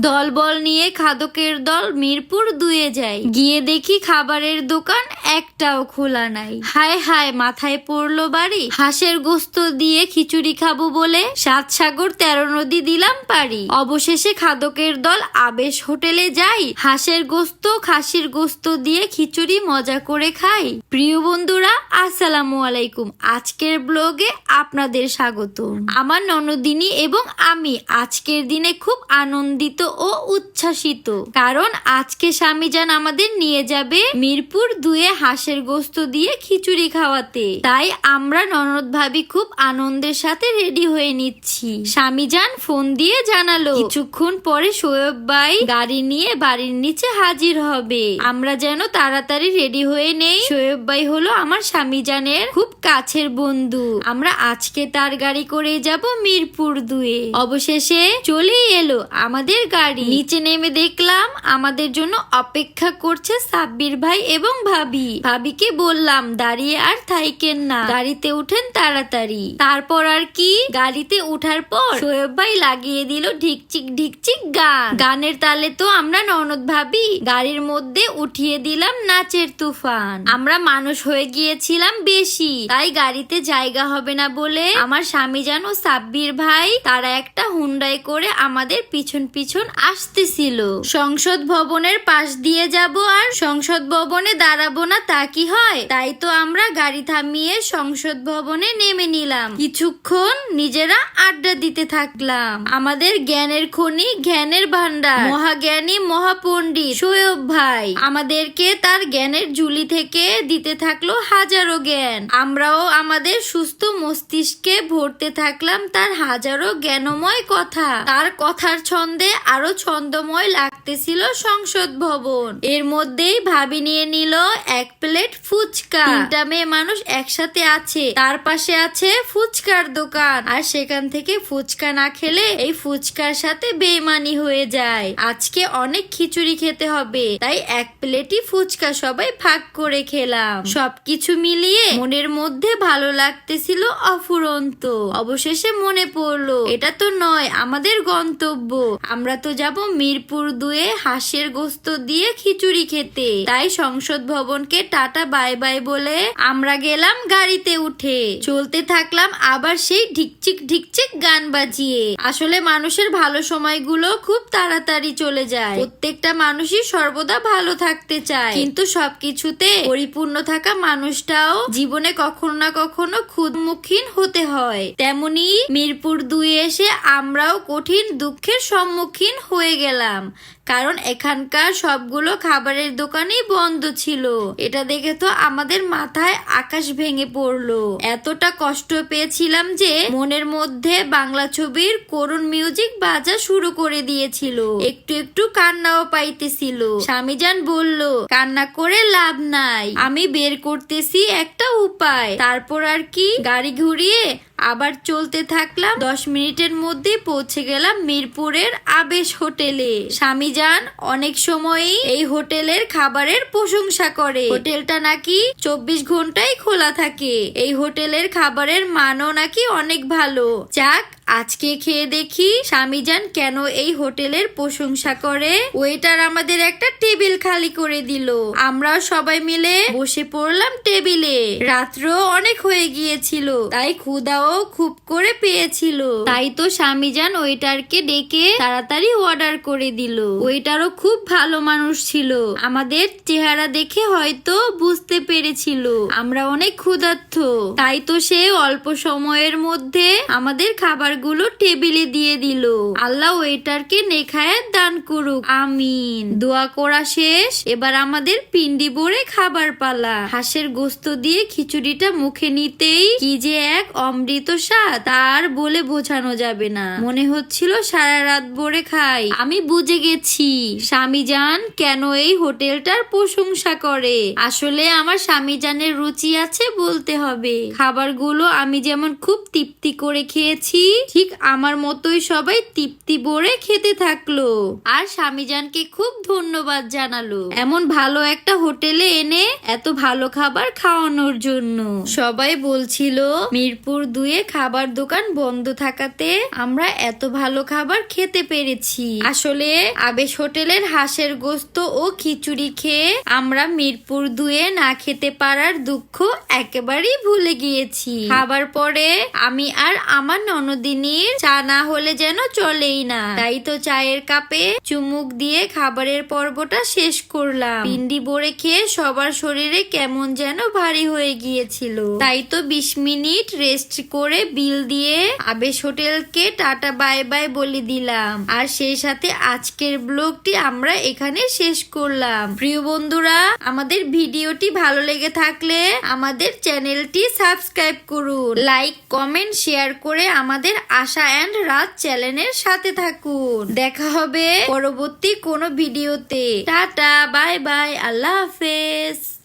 দলবল নিয়ে খাদকের দল মিরপুর দুয়ে যায়। গিয়ে দেখি খাবারের দোকান একটাও খোলা নাই। হায় হায়, মাথায় পড়ল বাড়ি। হাঁসের গোস্ত দিয়ে খিচুড়ি খাব বলে সাত সাগর তেরো নদী দিলাম পারি অবশেষে খাদকের দল আবেশ হোটেলে যাই। হাঁসের গোস্ত, খাসির গোস্ত দিয়ে খিচুড়ি মজা করে খাই। প্রিয় বন্ধুরা আসসালামু আলাইকুম। আজকের ব্লগে আপনাদের স্বাগত আমার ননদিনী এবং আমি আজকের দিনে খুব আনন্দিত ও উচ্ছ্বাসিত। কারণ আজকে স্বামীজান আমাদের নিয়ে যাবে মিরপুর দুয়ে হাঁসের গোস্ত দিয়ে খিচুড়ি খাওয়াতে। তাই আমরা ননদ ভাবি খুব আনন্দের সাথে রেডি হয়ে নিচ্ছি। স্বামীজান ফোন দিয়ে জানালো, কিছুক্ষণ পরে শোয়েব ভাই গাড়ি নিয়ে বাড়ির নিচে হাজির হবে। আমরা যেন তাড়াতাড়ি রেডি হয়ে নেই। শোয়েব ভাই হলো আমার স্বামীজানের খুব কাছের বন্ধু। আমরা আজকে তার গাড়ি করে যাব মিরপুর দুয়ে। অবশেষে চলেই এলো আমাদের গাড়ি। নিচে নেমে দেখলাম আমাদের জন্য অপেক্ষা করছে সাব্বির ভাই এবং ভাবি। ভাবিকে বললাম, দাঁড়িয়ে আর থাইকেন না। গাড়িতে উঠেন তাড়াতাড়ি। তারপর আর কি? গাড়িতে উঠার পর শোয়েব ভাই লাগিয়ে দিল ঢিকচিক ঢিকচিক গান। গানের তালে তো আমরা ননদ ভাবি। গাড়ির মধ্যে উঠিয়ে দিলাম নাচের তুফান। আমরা মানুষ হয়ে গিয়েছিলাম বেশি, তাই গাড়িতে জায়গা হবে না বলে আমার স্বামী যেন সাব্বির ভাই, তারা একটা হুন্ডাই করে আমাদের পিছন পিছন আসতেছিল। সংসদ ভবনের পাশ দিয়ে যাব আর সংসদ ভবনে দাঁড়াবো না তা কি হয়? তাই তো আমরা গাড়ি থামিয়ে সংসদ ভবনে নেমে নিলাম। কিছুক্ষণ নিজেরা আড্ডা দিতে থাকলাম। আমাদের জ্ঞানের খনি, জ্ঞানের ভান্ডার মহাজ্ঞানী, মহাপণ্ডিত সৈয়ব ভাই, আমাদেরকে তার জ্ঞানের ঝুলি থেকে দিতে থাকল হাজারো জ্ঞান। আমরাও আমাদের সুস্থ মস্তিষ্কে ভরতে থাকলাম তার হাজারো জ্ঞানময় কথা। তার কথার ছন্দে আরও ছন্দময় লাগতেছিল সংসদ ভবন। এর মধ্যেই ভাবি নিয়ে নিল এক প্লেট ফুচকা। তিনটা মেয়ে মানুষ একসাথে আছে। তার পাশে আছে ফুচকার দোকান। আর সেখান থেকে ফুচকা না খেলে এই ফুচকার সাথে বেইমানি হয়ে যায়। আজকে অনেক খিচুড়ি খেতে হবে। তাই এক প্লেটই ফুচকা সবাই ভাগ করে খেলাম। সবকিছু মিলিয়ে মনের মধ্যে ভালো লাগতেছিল অফুরন্ত। অবশেষে মনে পড়ল, এটা তো নয়, আমাদের গন্তব্য। আমরা তো যাব মিরপুর দুয়ে হাঁসের গোস্ত দিয়ে খিচুড়ি খেতে। তাই সংসদ ভবনকে টাটা বাই বাই বলে আমরা গেলাম গাড়িতে উঠে। চলতে থাকলাম আবার সেই ঢিকচিক ঢিকচিক গান বাজিয়ে। আসলে মানুষের ভালো সময়গুলো খুব তাড়াতাড়ি চলে যায়। প্রত্যেকটা মানুষই সর্বদা ভালো থাকতে চায়। কিন্তু সবকিছুতে পরিপূর্ণ থাকা মানুষটাও জীবনে কখনো না কখনো ক্ষুদমুখীন হতে হয়। তেমনি মিরপুর দুই এসে আমরাও কঠিন দুঃখের সম্মুখীন হয়ে গেলাম। কারণ এখানকার সবগুলো খাবারের দোকানই বন্ধ ছিল। এটা দেখে তো আমাদের মাথায় আকাশ ভেঙে পড়ল। এতটা কষ্ট পেয়েছিলাম যে মনের মধ্যে বাংলা ছবির করুণ মিউজিক বাজা শুরু করে দিয়েছিল। একটু একটু কান্নাও পাইতেছিল। স্বামীজান বলল, কান্না করে লাভ নাই। আমি বের করতেছি একটা উপায়। তারপর আর কি? গাড়ি ঘুরিয়ে আবার চলতে থাকলাম। দশ মিনিটের মধ্যে পৌঁছে গেলাম মিরপুরের আবেশ হোটেলে। স্বামীজান অনেক সময়ই এই হোটেলের খাবারের প্রশংসা করে। হোটেলটা নাকি চব্বিশ ঘন্টাই খোলা থাকে। এই হোটেলের খাবারের মানও নাকি অনেক ভালো। যাক আজকে খেয়ে দেখি স্বামীজান কেন এই হোটেলের প্রশংসা করে। ওয়েটার আমাদের একটা টেবিল খালি করে দিল। আমরাও সবাই মিলে বসে পড়লাম টেবিলে। রাত্র অনেক হয়ে গিয়েছিল, তাই ক্ষুদাও খুব করে পেয়েছিল। তাই তো স্বামীজান ওয়েটারকে ডেকে তাড়াতাড়ি অর্ডার করে দিল। ওয়েটারও খুব ভালো মানুষ ছিল। আমাদের চেহারা দেখে হয়তো বুঝতে পেরেছিল। আমরা অনেক ক্ষুধার্থ তাই তো সে অল্প সময়ের মধ্যে আমাদের খাবারগুলো টেবিলে দিয়ে দিল। আল্লাহ ওয়েটারকে নেখায়াত দান করুক। আমিন। দোয়া করা শেষ। এবার আমাদের পিন্ডি ভরে খাবার পালা। হাঁসের গোস্ত দিয়ে খিচুড়িটা মুখে নিতেই কি যে এক অমৃত স্বাদ, তার বলে বোঝানো যাবে না। মনে হচ্ছিল সারা রাত ভরে খাই। আমি বুঝে গেছি স্বামী যান কেন এই হোটেলটার প্রশংসা করে। আসলে আমার স্বামী জানের রুচি আছে বলতে হবে। খাবারগুলো আমি যেমন খুব তৃপ্তি করে খেয়েছি ঠিক আমার মতোই সবাই তৃপ্তি ভরে খেতে থাকল। আর স্বামীজানকে খুব ধন্যবাদ জানালো। এমন ভালো একটা হোটেলে এনে এত ভালো খাবার খাওয়ানোর জন্য। সবাই বলছিল, মিরপুর দুয়ে খাবার দোকান বন্ধ থাকাতে আমরা এত ভালো খাবার খেতে পেরেছি। আসলে আবেশ হোটেলের হাঁসের গোস্ত ও খিচুড়ি খেয়ে আমরা মিরপুর দুয়ে না খেতে পারার দুঃখ একেবারেই ভুলে গিয়েছি। খাবার পরে আমি আর আমার ননদিনীর চা না হলে যেন চলেই না। তাই তো চায়ের কাপে চুমুক দিয়ে খাবারের পর্বটা শেষ করলাম। পিন্ডি ভরে খেয়ে সবার শরীরে কেমন যেন ভারী হয়ে গিয়েছিল। তাই তো বিশ মিনিট রেস্ট করে বিল দিয়ে আবেশ হোটেলকে টাটা, বাই বাই বলে দিলাম। আর সেই সাথে আজকের ব্লগটি আমরা এখানে শেষ করলাম। প্রিয় বন্ধুরা, আমাদের ভিডিওটি ভালো লেগে থাকলে আমাদের চ্যানেলটি সাবস্ক্রাইব করুন। লাইক, কমেন্ট, শেয়ার করে আমাদের আশা অ্যান্ড রাজ চ্যানেলের সাথে থাকুন। দেখা হবে পরবর্তী কোনো ভিডিওতে টাটা বাই বাই আল্লাহ হাফেজ।